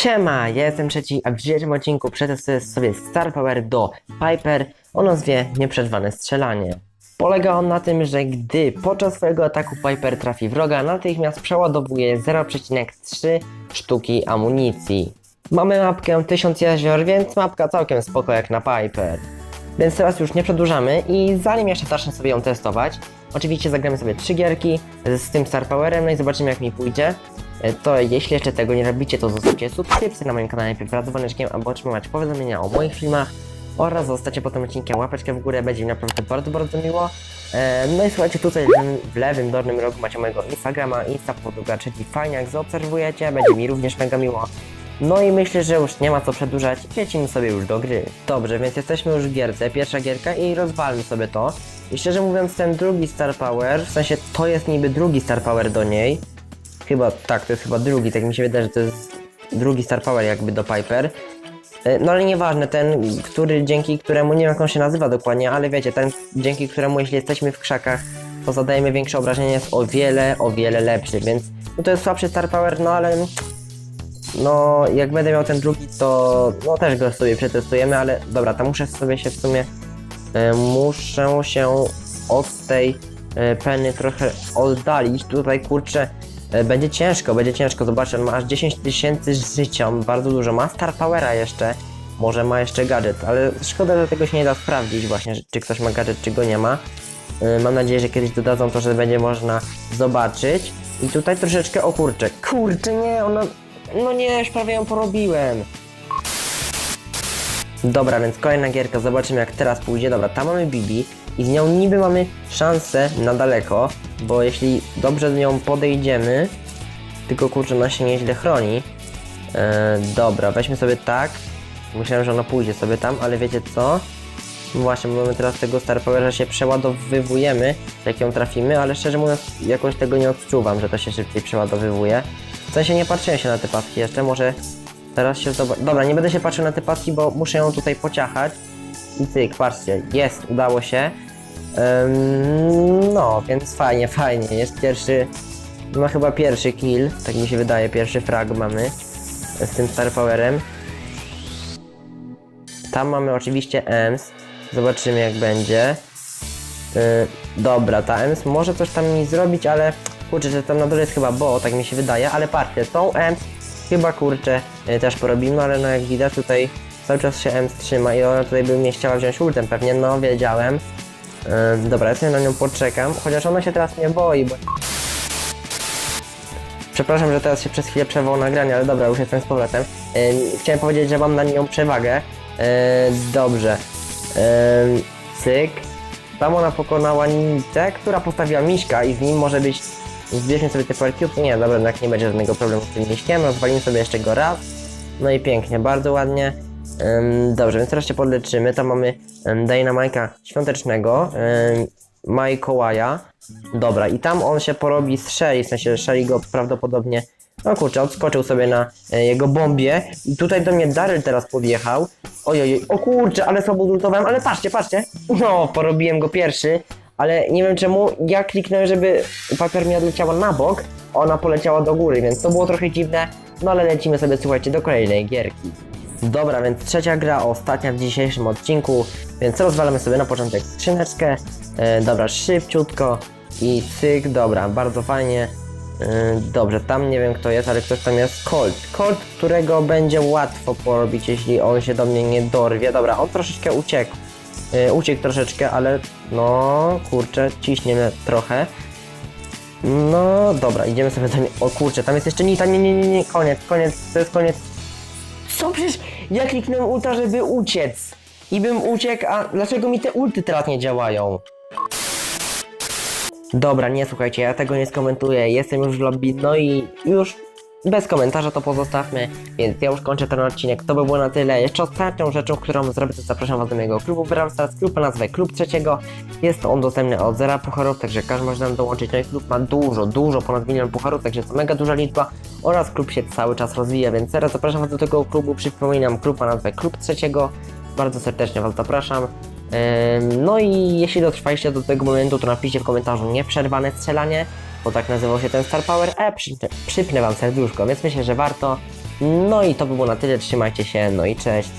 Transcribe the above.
Siema, ja jestem trzeci, a w dzisiejszym odcinku przetestuję sobie Star Power do Piper o nazwie Nieprzerwane strzelanie. Polega on na tym, że gdy podczas swojego ataku Piper trafi wroga, natychmiast przeładowuje 0,3 sztuki amunicji. Mamy mapkę 1000 jezior, więc mapka całkiem spoko jak na Piper. Więc teraz już nie przedłużamy i zanim jeszcze zacznę sobie ją testować, oczywiście zagramy sobie trzy gierki z, tym Star Powerem, no i zobaczymy jak mi pójdzie. E, To jeśli jeszcze tego nie robicie, to zostawcie subskrypcję na moim kanale z dzwoneczkiem, aby otrzymywać powiadomienia o moich filmach oraz zostacie po tym odcinkiem łapeczkę w górę, będzie mi naprawdę bardzo, bardzo miło. E, No i słuchajcie, tutaj w lewym dolnym rogu macie mojego Instagrama, Insta czyli fajnie jak zaobserwujecie, będzie mi również mega miło. No i myślę, że już nie ma co przedłużać, lecimy sobie już do gry. Dobrze, więc jesteśmy już w gierce, pierwsza gierka i rozwalmy sobie to. I szczerze mówiąc ten drugi Star Power, w sensie to jest niby drugi Star Power do niej. Chyba, tak, to jest chyba drugi, tak mi się wydaje, że to jest drugi Star Power jakby do Piper. E, No ale nieważne, ten, który, dzięki któremu, nie wiem jak on się nazywa dokładnie, ale wiecie, ten, dzięki któremu jeśli jesteśmy w krzakach, to zadajemy większe obrażenie, jest o wiele, o wiele lepszy, więc no to jest słabszy Star Power, no ale no, jak będę miał ten drugi, to no też go sobie przetestujemy, ale dobra, to muszę sobie się w sumie, e, muszę się od tej e, peny trochę oddalić. Tutaj kurczę, e, będzie ciężko, będzie ciężko. Zobaczcie, on ma aż 10 tysięcy życia, on bardzo dużo. Ma Star Powera jeszcze, może ma jeszcze gadżet, ale szkoda, że tego się nie da sprawdzić właśnie, czy ktoś ma gadżet, czy go nie ma. E, Mam nadzieję, że kiedyś dodadzą to, że będzie można zobaczyć. I tutaj troszeczkę, o kurczę, kurczę, nie, ona, no nie, już prawie ją porobiłem. Dobra, więc kolejna gierka, zobaczymy jak teraz pójdzie. Dobra, tam mamy Bibi i z nią niby mamy szansę na daleko, bo jeśli dobrze z nią podejdziemy, tylko kurczę, ona się nieźle chroni. E, dobra, weźmy sobie tak. Myślałem, że ona pójdzie sobie tam, ale wiecie co? No Właśnie, bo mamy teraz tego Star Power, że się przeładowywujemy, jak ją trafimy, ale szczerze mówiąc jakoś tego nie odczuwam, że to się szybciej przeładowywuje. W sensie nie patrzyłem się na te paski jeszcze, może teraz się zobaczy. Dobra, nie będę się patrzył na te paski, bo muszę ją tutaj pociachać. I cyk, patrzcie, jest, udało się. No, więc fajnie, fajnie, jest pierwszy, no chyba pierwszy kill, tak mi się wydaje, pierwszy frag mamy z tym Star Powerem. Tam mamy oczywiście EMS. Zobaczymy jak będzie. Yy, dobra, ta EMS może coś tam mi zrobić, ale kurczę, że tam na dole jest chyba bo, tak mi się wydaje, ale patrzcie, tą EMS chyba kurczę yy, też porobimy, ale no jak widać tutaj cały czas się EMS trzyma i ona tutaj by mnie chciała wziąć ultem pewnie, no wiedziałem. Yy, dobra, ja sobie na nią poczekam, chociaż ona się teraz nie boi, bo... Przepraszam, że teraz się przez chwilę przerwało nagranie, ale dobra, już jestem z powrotem. Yy, chciałem powiedzieć, że mam na nią przewagę. Yy, dobrze. Yy, cyk. Tam ona pokonała Nicę, która postawiła Miśka i z nim może być... Zbierzmy sobie te Cube. Nie, dobra, jednak nie będzie żadnego problemu z tym Miśkiem. Rozwalimy sobie jeszcze go raz. No i pięknie, bardzo ładnie. Ym, dobrze, więc teraz się podleczymy. Tam mamy um, Dynamike'a świątecznego, ym, Mikołaja. Dobra, i tam on się porobi z Shelly, w sensie Shelly go prawdopodobnie... No kurczę, odskoczył sobie na e, jego bombie i tutaj do mnie Daryl teraz podjechał. Ojoj, o kurczę, ale słabo zultowałem, ale patrzcie, patrzcie. No, porobiłem go pierwszy, ale nie wiem czemu, ja kliknąłem, żeby papier mi odleciała na bok, ona poleciała do góry, więc to było trochę dziwne, no ale lecimy sobie, słuchajcie, do kolejnej gierki. Dobra, więc trzecia gra, ostatnia w dzisiejszym odcinku, więc rozwalamy sobie na początek skrzyneczkę. E, dobra, szybciutko i cyk, dobra, bardzo fajnie. E, dobrze, tam nie wiem kto jest, ale ktoś tam jest Colt. Colt, którego będzie łatwo porobić, jeśli on się do mnie nie dorwie. Dobra, on troszeczkę uciekł. E, uciekł troszeczkę, ale no kurczę, ciśnie mnie trochę. No dobra, idziemy sobie do nie... O kurczę, tam jest jeszcze Nita, nie, nie, nie, nie, koniec, koniec, to jest koniec. Co przecież ja kliknąłem ulta, żeby uciec. I bym uciekł, a dlaczego mi te ulty teraz nie działają? Dobra, nie słuchajcie, ja tego nie skomentuję, jestem już w lobby, no i już bez komentarza to pozostawmy, więc ja już kończę ten odcinek, to by było na tyle. Jeszcze ostatnią rzeczą, którą zrobię, to zapraszam was do mojego klubu Brawl Stars, klub ma nazwę Klub Trzeciego, jest on dostępny od zera pucharów, także każdy może nam dołączyć, no i klub ma dużo, dużo, ponad milion pucharów, także to mega duża liczba. Oraz klub się cały czas rozwija, więc teraz zapraszam was do tego klubu, przypominam, klub ma nazwę Klub Trzeciego, bardzo serdecznie was zapraszam. No i jeśli dotrwaliście do tego momentu, to napiszcie w komentarzu nieprzerwane strzelanie, bo tak nazywał się ten Star Power, e, przypnę, przypnę wam serduszko, więc myślę, że warto. No i to by było na tyle, trzymajcie się, no i cześć.